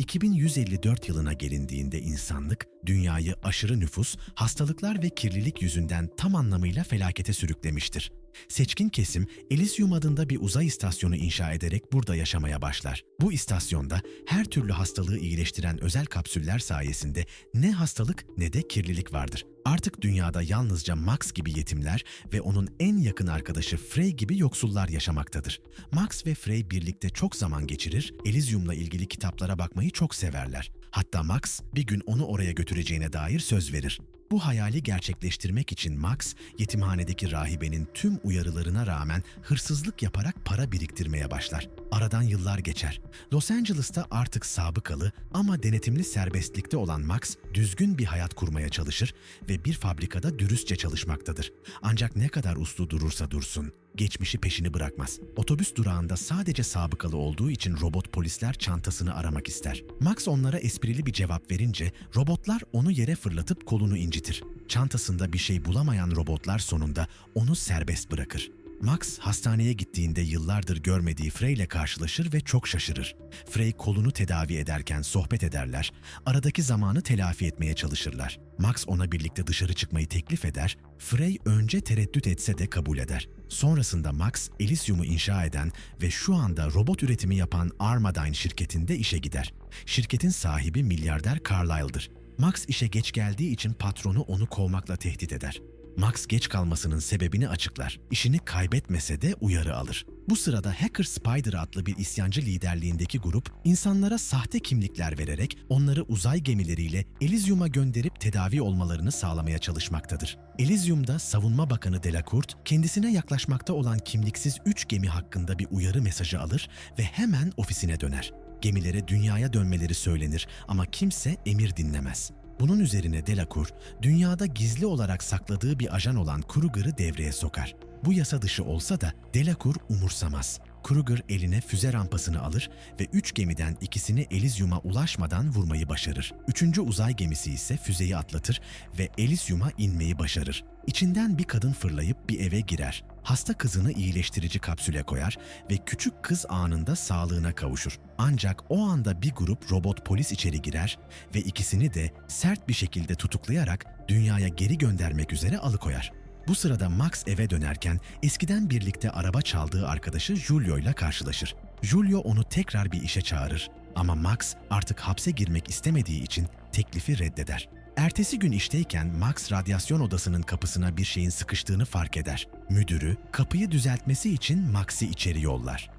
2154 yılına gelindiğinde insanlık, dünyayı aşırı nüfus, hastalıklar ve kirlilik yüzünden tam anlamıyla felakete sürüklemiştir. Seçkin kesim, Elysium adında bir uzay istasyonu inşa ederek burada yaşamaya başlar. Bu istasyonda her türlü hastalığı iyileştiren özel kapsüller sayesinde ne hastalık ne de kirlilik vardır. Artık dünyada yalnızca Max gibi yetimler ve onun en yakın arkadaşı Frey gibi yoksullar yaşamaktadır. Max ve Frey birlikte çok zaman geçirir, Elysium'la ilgili kitaplara bakmayı çok severler. Hatta Max bir gün onu oraya götüreceğine dair söz verir. Bu hayali gerçekleştirmek için Max, yetimhanedeki rahibenin tüm uyarılarına rağmen hırsızlık yaparak para biriktirmeye başlar. Aradan yıllar geçer. Los Angeles'ta artık sabıkalı ama denetimli serbestlikte olan Max, düzgün bir hayat kurmaya çalışır ve bir fabrikada dürüstçe çalışmaktadır. Ancak ne kadar uslu durursa dursun, geçmişi peşini bırakmaz. Otobüs durağında sadece sabıkalı olduğu için robot polisler çantasını aramak ister. Max onlara esprili bir cevap verince robotlar onu yere fırlatıp kolunu incitir. Çantasında bir şey bulamayan robotlar sonunda onu serbest bırakır. Max hastaneye gittiğinde yıllardır görmediği Frey ile karşılaşır ve çok şaşırır. Frey kolunu tedavi ederken sohbet ederler, aradaki zamanı telafi etmeye çalışırlar. Max ona birlikte dışarı çıkmayı teklif eder, Frey önce tereddüt etse de kabul eder. Sonrasında Max, Elysium'u inşa eden ve şu anda robot üretimi yapan Armadyne şirketinde işe gider. Şirketin sahibi milyarder Carlyle'dır. Max işe geç geldiği için patronu onu kovmakla tehdit eder. Max geç kalmasının sebebini açıklar. İşini kaybetmese de uyarı alır. Bu sırada Hacker Spider adlı bir isyancı liderliğindeki grup insanlara sahte kimlikler vererek onları uzay gemileriyle Elysium'a gönderip tedavi olmalarını sağlamaya çalışmaktadır. Elysium'da Savunma Bakanı Delacourt kendisine yaklaşmakta olan kimliksiz 3 gemi hakkında bir uyarı mesajı alır ve hemen ofisine döner. Gemilere dünyaya dönmeleri söylenir ama kimse emir dinlemez. Bunun üzerine Delacour, dünyada gizli olarak sakladığı bir ajan olan Kruger'ı devreye sokar. Bu yasa dışı olsa da Delacour umursamaz. Kruger eline füze rampasını alır ve üç gemiden ikisini Elysium'a ulaşmadan vurmayı başarır. Üçüncü uzay gemisi ise füzeyi atlatır ve Elysium'a inmeyi başarır. İçinden bir kadın fırlayıp bir eve girer. Hasta kızını iyileştirici kapsüle koyar ve küçük kız anında sağlığına kavuşur. Ancak o anda bir grup robot polis içeri girer ve ikisini de sert bir şekilde tutuklayarak dünyaya geri göndermek üzere alıkoyar. Bu sırada Max eve dönerken eskiden birlikte araba çaldığı arkadaşı Julio ile karşılaşır. Julio onu tekrar bir işe çağırır ama Max artık hapse girmek istemediği için teklifi reddeder. Ertesi gün işteyken Max radyasyon odasının kapısına bir şeyin sıkıştığını fark eder. Müdürü kapıyı düzeltmesi için Max'i içeri yollar.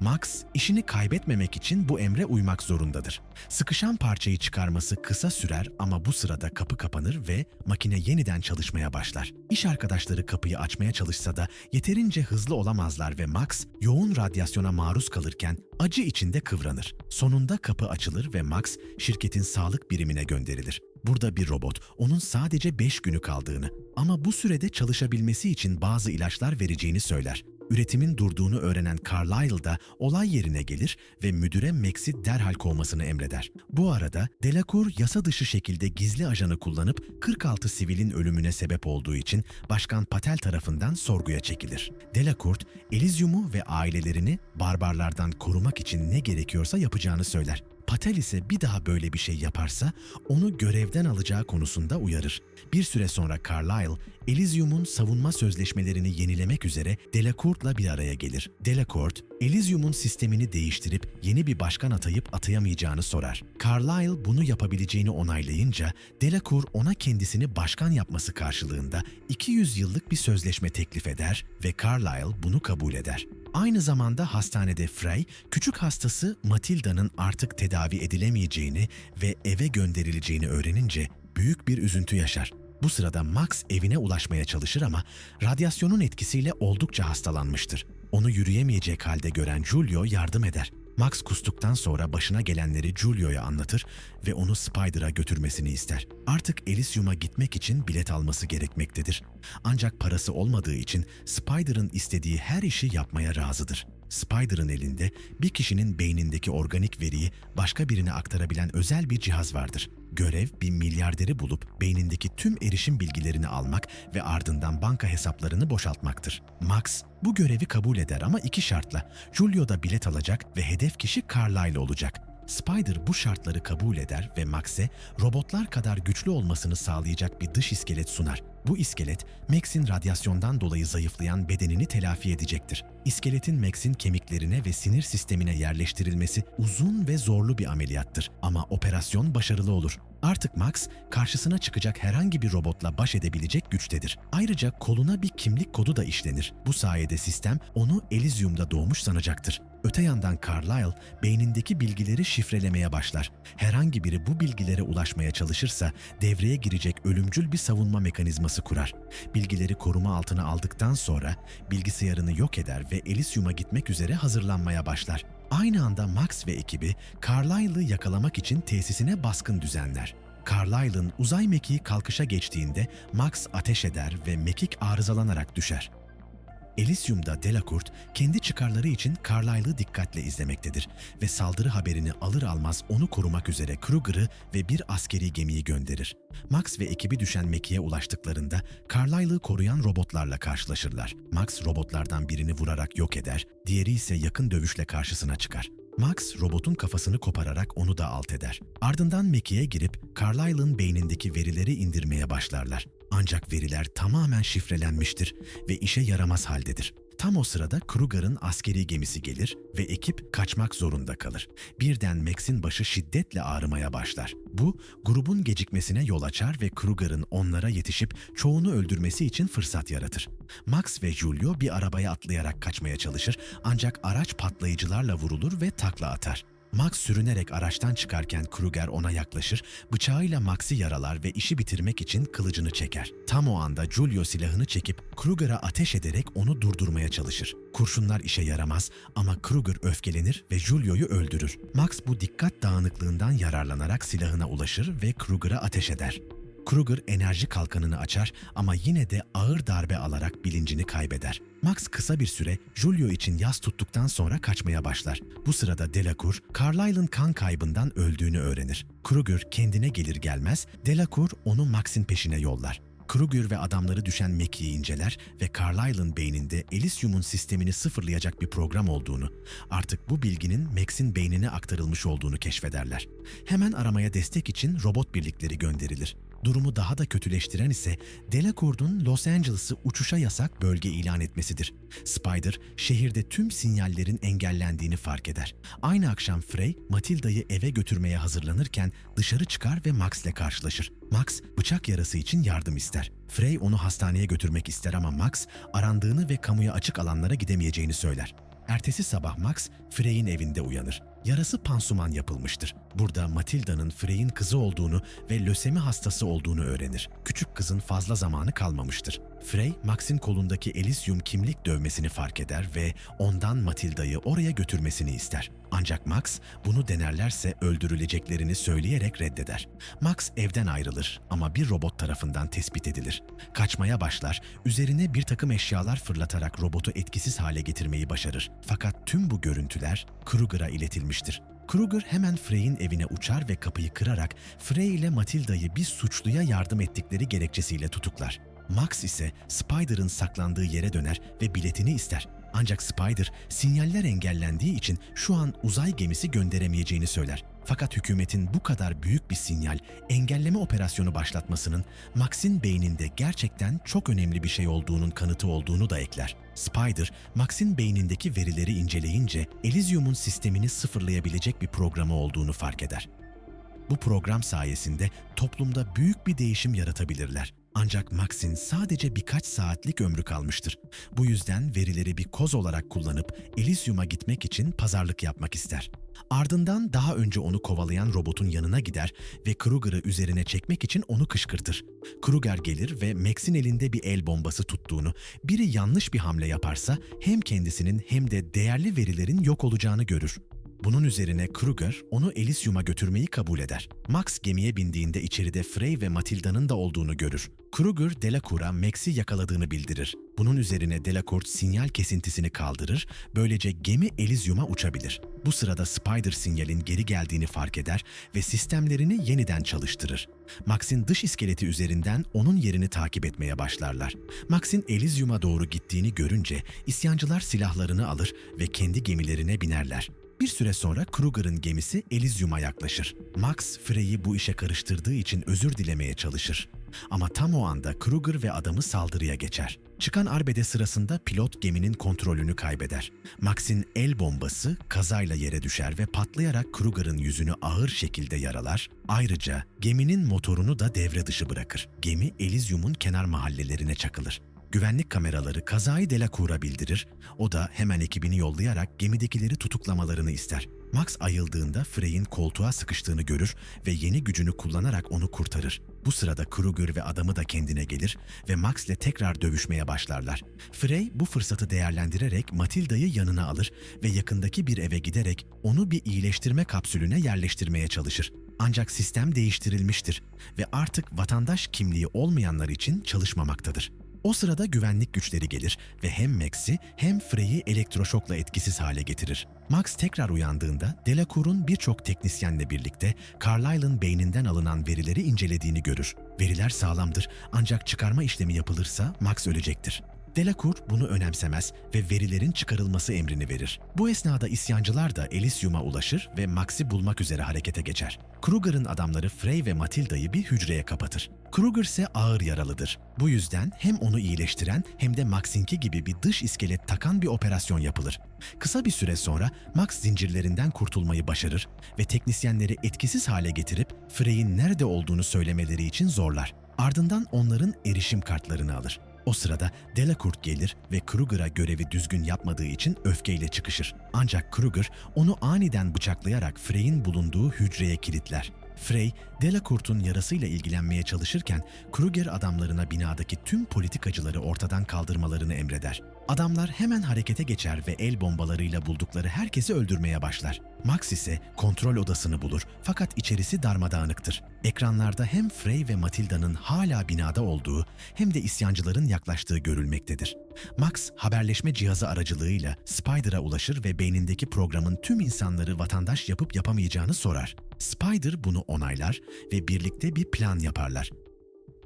Max, işini kaybetmemek için bu emre uymak zorundadır. Sıkışan parçayı çıkarması kısa sürer ama bu sırada kapı kapanır ve makine yeniden çalışmaya başlar. İş arkadaşları kapıyı açmaya çalışsa da yeterince hızlı olamazlar ve Max, yoğun radyasyona maruz kalırken acı içinde kıvranır. Sonunda kapı açılır ve Max, şirketin sağlık birimine gönderilir. Burada bir robot, onun sadece 5 günü kaldığını ama bu sürede çalışabilmesi için bazı ilaçlar vereceğini söyler. Üretimin durduğunu öğrenen Carlyle da olay yerine gelir ve müdüre Max'i derhal kovmasını emreder. Bu arada Delacour yasa dışı şekilde gizli ajanı kullanıp 46 sivilin ölümüne sebep olduğu için Başkan Patel tarafından sorguya çekilir. Delacourt, Elysium'u ve ailelerini barbarlardan korumak için ne gerekiyorsa yapacağını söyler. Patel ise bir daha böyle bir şey yaparsa onu görevden alacağı konusunda uyarır. Bir süre sonra Carlyle, Elysium'un savunma sözleşmelerini yenilemek üzere Delacourt'la bir araya gelir. Delacourt, Elysium'un sistemini değiştirip yeni bir başkan atayıp atayamayacağını sorar. Carlyle bunu yapabileceğini onaylayınca Delacour ona kendisini başkan yapması karşılığında 200 yıllık bir sözleşme teklif eder ve Carlyle bunu kabul eder. Aynı zamanda hastanede Frey, küçük hastası Matilda'nın artık tedavi edilemeyeceğini ve eve gönderileceğini öğrenince büyük bir üzüntü yaşar. Bu sırada Max evine ulaşmaya çalışır ama radyasyonun etkisiyle oldukça hastalanmıştır. Onu yürüyemeyecek halde gören Julio yardım eder. Max kustuktan sonra başına gelenleri Julio'ya anlatır ve onu Spider'a götürmesini ister. Artık Elysium'a gitmek için bilet alması gerekmektedir. Ancak parası olmadığı için Spider'ın istediği her işi yapmaya razıdır. Spider'ın elinde bir kişinin beynindeki organik veriyi başka birine aktarabilen özel bir cihaz vardır. Görev bir milyarderi bulup beynindeki tüm erişim bilgilerini almak ve ardından banka hesaplarını boşaltmaktır. Max bu görevi kabul eder ama iki şartla. Julio da bilet alacak ve hedef kişi Carlyle olacak. Spider bu şartları kabul eder ve Max'e robotlar kadar güçlü olmasını sağlayacak bir dış iskelet sunar. Bu iskelet, Max'in radyasyondan dolayı zayıflayan bedenini telafi edecektir. İskeletin Max'in kemiklerine ve sinir sistemine yerleştirilmesi uzun ve zorlu bir ameliyattır ama operasyon başarılı olur. Artık Max, karşısına çıkacak herhangi bir robotla baş edebilecek güçtedir. Ayrıca koluna bir kimlik kodu da işlenir. Bu sayede sistem onu Elysium'da doğmuş sanacaktır. Öte yandan Carlyle beynindeki bilgileri şifrelemeye başlar. Herhangi biri bu bilgilere ulaşmaya çalışırsa devreye girecek ölümcül bir savunma mekanizması kurar. Bilgileri koruma altına aldıktan sonra bilgisayarını yok eder ve Elysium'a gitmek üzere hazırlanmaya başlar. Aynı anda Max ve ekibi Carlyle'ı yakalamak için tesisine baskın düzenler. Carlyle'ın uzay mekiği kalkışa geçtiğinde Max ateş eder ve mekik arızalanarak düşer. Elysium'da Delacourt kendi çıkarları için Carlyle'ı dikkatle izlemektedir ve saldırı haberini alır almaz onu korumak üzere Kruger'ı ve bir askeri gemiyi gönderir. Max ve ekibi düşen mekiğe ulaştıklarında Carlyle'ı koruyan robotlarla karşılaşırlar. Max robotlardan birini vurarak yok eder, diğeri ise yakın dövüşle karşısına çıkar. Max robotun kafasını kopararak onu da alt eder. Ardından mekiğe girip Carlyle'ın beynindeki verileri indirmeye başlarlar. Ancak veriler tamamen şifrelenmiştir ve işe yaramaz haldedir. Tam o sırada Kruger'ın askeri gemisi gelir ve ekip kaçmak zorunda kalır. Birden Max'in başı şiddetle ağrımaya başlar. Bu, grubun gecikmesine yol açar ve Kruger'ın onlara yetişip çoğunu öldürmesi için fırsat yaratır. Max ve Julio bir arabaya atlayarak kaçmaya çalışır ancak araç patlayıcılarla vurulur ve takla atar. Max sürünerek araçtan çıkarken Kruger ona yaklaşır, bıçağıyla Max'i yaralar ve işi bitirmek için kılıcını çeker. Tam o anda Julio silahını çekip Kruger'a ateş ederek onu durdurmaya çalışır. Kurşunlar işe yaramaz ama Kruger öfkelenir ve Julio'yu öldürür. Max bu dikkat dağınıklığından yararlanarak silahına ulaşır ve Kruger'a ateş eder. Kruger enerji kalkanını açar ama yine de ağır darbe alarak bilincini kaybeder. Max kısa bir süre Julio için yas tuttuktan sonra kaçmaya başlar. Bu sırada Delacour, Carlyle'ın kan kaybından öldüğünü öğrenir. Kruger kendine gelir gelmez Delacour onu Max'in peşine yollar. Kruger ve adamları düşen Mackie'yi inceler ve Carlyle'ın beyninde Elysium'un sistemini sıfırlayacak bir program olduğunu, artık bu bilginin Max'in beynine aktarılmış olduğunu keşfederler. Hemen aramaya destek için robot birlikleri gönderilir. Durumu daha da kötüleştiren ise Delacourt'un Los Angeles'ı uçuşa yasak bölge ilan etmesidir. Spider, şehirde tüm sinyallerin engellendiğini fark eder. Aynı akşam Frey, Matilda'yı eve götürmeye hazırlanırken dışarı çıkar ve Max'le karşılaşır. Max, bıçak yarası için yardım ister. Frey onu hastaneye götürmek ister ama Max, arandığını ve kamuya açık alanlara gidemeyeceğini söyler. Ertesi sabah Max, Frey'in evinde uyanır. Yarası pansuman yapılmıştır. Burada Matilda'nın Frey'in kızı olduğunu ve lösemi hastası olduğunu öğrenir. Küçük kızın fazla zamanı kalmamıştır. Frey, Max'in kolundaki Elysium kimlik dövmesini fark eder ve ondan Matilda'yı oraya götürmesini ister. Ancak Max bunu denerlerse öldürüleceklerini söyleyerek reddeder. Max evden ayrılır ama bir robot tarafından tespit edilir. Kaçmaya başlar, üzerine bir takım eşyalar fırlatarak robotu etkisiz hale getirmeyi başarır. Fakat tüm bu görüntüler Kruger'a iletilmiştir. Kruger hemen Frey'in evine uçar ve kapıyı kırarak Frey ile Matilda'yı bir suçluya yardım ettikleri gerekçesiyle tutuklar. Max ise Spider'ın saklandığı yere döner ve biletini ister. Ancak Spider sinyaller engellendiği için şu an uzay gemisi gönderemeyeceğini söyler. Fakat hükümetin bu kadar büyük bir sinyal engelleme operasyonu başlatmasının Max'in beyninde gerçekten çok önemli bir şey olduğunun kanıtı olduğunu da ekler. Spider, Max'in beynindeki verileri inceleyince Elysium'un sistemini sıfırlayabilecek bir programı olduğunu fark eder. Bu program sayesinde toplumda büyük bir değişim yaratabilirler. Ancak Max'in sadece birkaç saatlik ömrü kalmıştır. Bu yüzden verileri bir koz olarak kullanıp Elysium'a gitmek için pazarlık yapmak ister. Ardından daha önce onu kovalayan robotun yanına gider ve Kruger'ı üzerine çekmek için onu kışkırtır. Kruger gelir ve Max'in elinde bir el bombası tuttuğunu, biri yanlış bir hamle yaparsa hem kendisinin hem de değerli verilerin yok olacağını görür. Bunun üzerine Kruger onu Elysium'a götürmeyi kabul eder. Max gemiye bindiğinde içeride Frey ve Matilda'nın da olduğunu görür. Kruger, Delacourt'a Max'i yakaladığını bildirir. Bunun üzerine Delacourt sinyal kesintisini kaldırır, böylece gemi Elysium'a uçabilir. Bu sırada Spider sinyalin geri geldiğini fark eder ve sistemlerini yeniden çalıştırır. Max'in dış iskeleti üzerinden onun yerini takip etmeye başlarlar. Max'in Elysium'a doğru gittiğini görünce isyancılar silahlarını alır ve kendi gemilerine binerler. Bir süre sonra Kruger'ın gemisi Elysium'a yaklaşır. Max, Frey'i bu işe karıştırdığı için özür dilemeye çalışır. Ama tam o anda Kruger ve adamı saldırıya geçer. Çıkan arbede sırasında pilot geminin kontrolünü kaybeder. Max'in el bombası kazayla yere düşer ve patlayarak Kruger'ın yüzünü ağır şekilde yaralar. Ayrıca geminin motorunu da devre dışı bırakır. Gemi Elysium'un kenar mahallelerine çakılır. Güvenlik kameraları kazayı Delacour'a bildirir. O da hemen ekibini yollayarak gemidekileri tutuklamalarını ister. Max ayıldığında Frey'in koltuğa sıkıştığını görür ve yeni gücünü kullanarak onu kurtarır. Bu sırada Kruger ve adamı da kendine gelir ve Max'le tekrar dövüşmeye başlarlar. Frey bu fırsatı değerlendirerek Matilda'yı yanına alır ve yakındaki bir eve giderek onu bir iyileştirme kapsülüne yerleştirmeye çalışır. Ancak sistem değiştirilmiştir ve artık vatandaş kimliği olmayanlar için çalışmamaktadır. O sırada güvenlik güçleri gelir ve hem Max'i hem Frey'i elektroşokla etkisiz hale getirir. Max tekrar uyandığında Delacour'un birçok teknisyenle birlikte Carlyle'ın beyninden alınan verileri incelediğini görür. Veriler sağlamdır ancak çıkarma işlemi yapılırsa Max ölecektir. Delacour bunu önemsemez ve verilerin çıkarılması emrini verir. Bu esnada isyancılar da Elysium'a ulaşır ve Max'i bulmak üzere harekete geçer. Kruger'ın adamları Frey ve Matilda'yı bir hücreye kapatır. Kruger ise ağır yaralıdır. Bu yüzden hem onu iyileştiren hem de Max'inki gibi bir dış iskelet takan bir operasyon yapılır. Kısa bir süre sonra Max zincirlerinden kurtulmayı başarır ve teknisyenleri etkisiz hale getirip Frey'in nerede olduğunu söylemeleri için zorlar. Ardından onların erişim kartlarını alır. O sırada Delacour gelir ve Kruger'a görevi düzgün yapmadığı için öfkeyle çıkışır. Ancak Kruger onu aniden bıçaklayarak Frey'in bulunduğu hücreye kilitler. Frey, Delacourt'un yarasıyla ilgilenmeye çalışırken Kruger adamlarına binadaki tüm politikacıları ortadan kaldırmalarını emreder. Adamlar hemen harekete geçer ve el bombalarıyla buldukları herkesi öldürmeye başlar. Max ise kontrol odasını bulur fakat içerisi darmadağınıktır. Ekranlarda hem Frey ve Matilda'nın hala binada olduğu hem de isyancıların yaklaştığı görülmektedir. Max haberleşme cihazı aracılığıyla Spider'a ulaşır ve beynindeki programın tüm insanları vatandaş yapıp yapamayacağını sorar. Spider bunu onaylar ve birlikte bir plan yaparlar.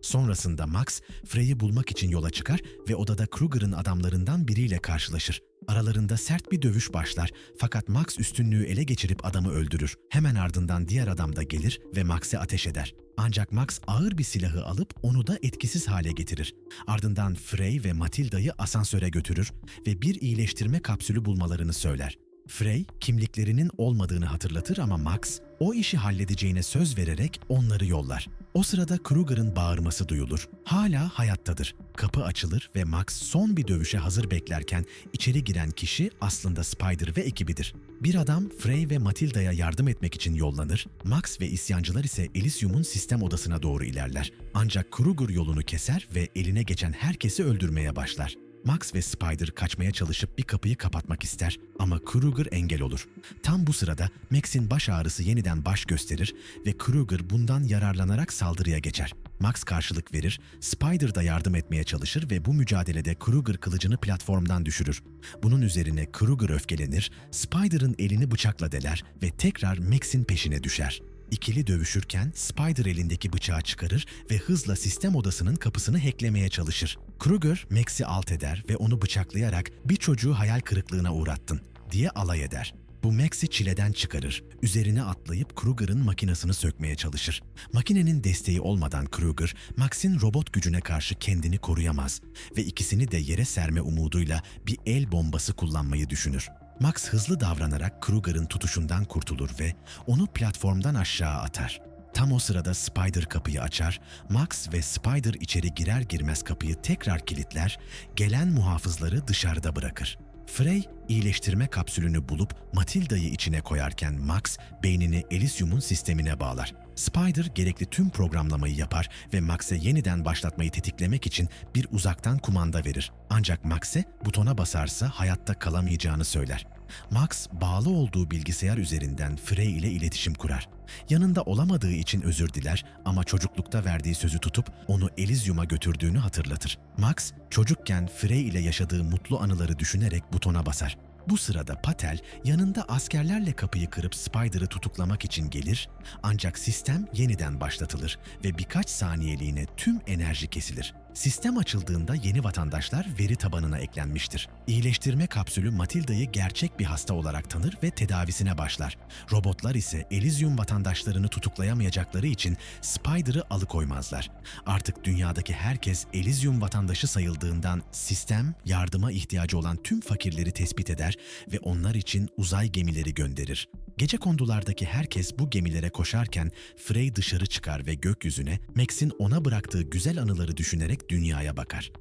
Sonrasında Max, Frey'i bulmak için yola çıkar ve odada Kruger'ın adamlarından biriyle karşılaşır. Aralarında sert bir dövüş başlar fakat Max üstünlüğü ele geçirip adamı öldürür. Hemen ardından diğer adam da gelir ve Max'e ateş eder. Ancak Max ağır bir silahı alıp onu da etkisiz hale getirir. Ardından Frey ve Matilda'yı asansöre götürür ve bir iyileştirme kapsülü bulmalarını söyler. Frey kimliklerinin olmadığını hatırlatır ama Max o işi halledeceğine söz vererek onları yollar. O sırada Kruger'ın bağırması duyulur. Hala hayattadır. Kapı açılır ve Max son bir dövüşe hazır beklerken içeri giren kişi aslında Spider ve ekibidir. Bir adam Frey ve Matilda'ya yardım etmek için yollanır. Max ve isyancılar ise Elysium'un sistem odasına doğru ilerler. Ancak Kruger yolunu keser ve eline geçen herkesi öldürmeye başlar. Max ve Spider kaçmaya çalışıp bir kapıyı kapatmak ister ama Kruger engel olur. Tam bu sırada Max'in baş ağrısı yeniden baş gösterir ve Kruger bundan yararlanarak saldırıya geçer. Max karşılık verir, Spider da yardım etmeye çalışır ve bu mücadelede Kruger kılıcını platformdan düşürür. Bunun üzerine Kruger öfkelenir, Spider'ın elini bıçakla deler ve tekrar Max'in peşine düşer. İkili dövüşürken Spider elindeki bıçağı çıkarır ve hızla sistem odasının kapısını hacklemeye çalışır. Kruger, Max'i alt eder ve onu bıçaklayarak bir çocuğu hayal kırıklığına uğrattın diye alay eder. Bu Max'i çileden çıkarır. Üzerine atlayıp Kruger'ın makinesini sökmeye çalışır. Makinenin desteği olmadan Kruger, Max'in robot gücüne karşı kendini koruyamaz ve ikisini de yere serme umuduyla bir el bombası kullanmayı düşünür. Max hızlı davranarak Kruger'ın tutuşundan kurtulur ve onu platformdan aşağı atar. Tam o sırada Spider kapıyı açar, Max ve Spider içeri girer girmez kapıyı tekrar kilitler, gelen muhafızları dışarıda bırakır. Frey, iyileştirme kapsülünü bulup Matilda'yı içine koyarken Max, beynini Elysium'un sistemine bağlar. Spider gerekli tüm programlamayı yapar ve Max'e yeniden başlatmayı tetiklemek için bir uzaktan kumanda verir. Ancak Max'e butona basarsa hayatta kalamayacağını söyler. Max, bağlı olduğu bilgisayar üzerinden Frey ile iletişim kurar. Yanında olamadığı için özür diler ama çocuklukta verdiği sözü tutup onu Elysium'a götürdüğünü hatırlatır. Max, çocukken Frey ile yaşadığı mutlu anıları düşünerek butona basar. Bu sırada Patel yanında askerlerle kapıyı kırıp Spider'ı tutuklamak için gelir ancak sistem yeniden başlatılır ve birkaç saniyeliğine tüm enerji kesilir. Sistem açıldığında yeni vatandaşlar veri tabanına eklenmiştir. İyileştirme kapsülü Matilda'yı gerçek bir hasta olarak tanır ve tedavisine başlar. Robotlar ise Elysium vatandaşlarını tutuklayamayacakları için Spider'ı alıkoymazlar. Artık dünyadaki herkes Elysium vatandaşı sayıldığından sistem yardıma ihtiyacı olan tüm fakirleri tespit eder ve onlar için uzay gemileri gönderir. Gece kondulardaki herkes bu gemilere koşarken Frey dışarı çıkar ve gökyüzüne Max'in ona bıraktığı güzel anıları düşünerek dünyaya bakar.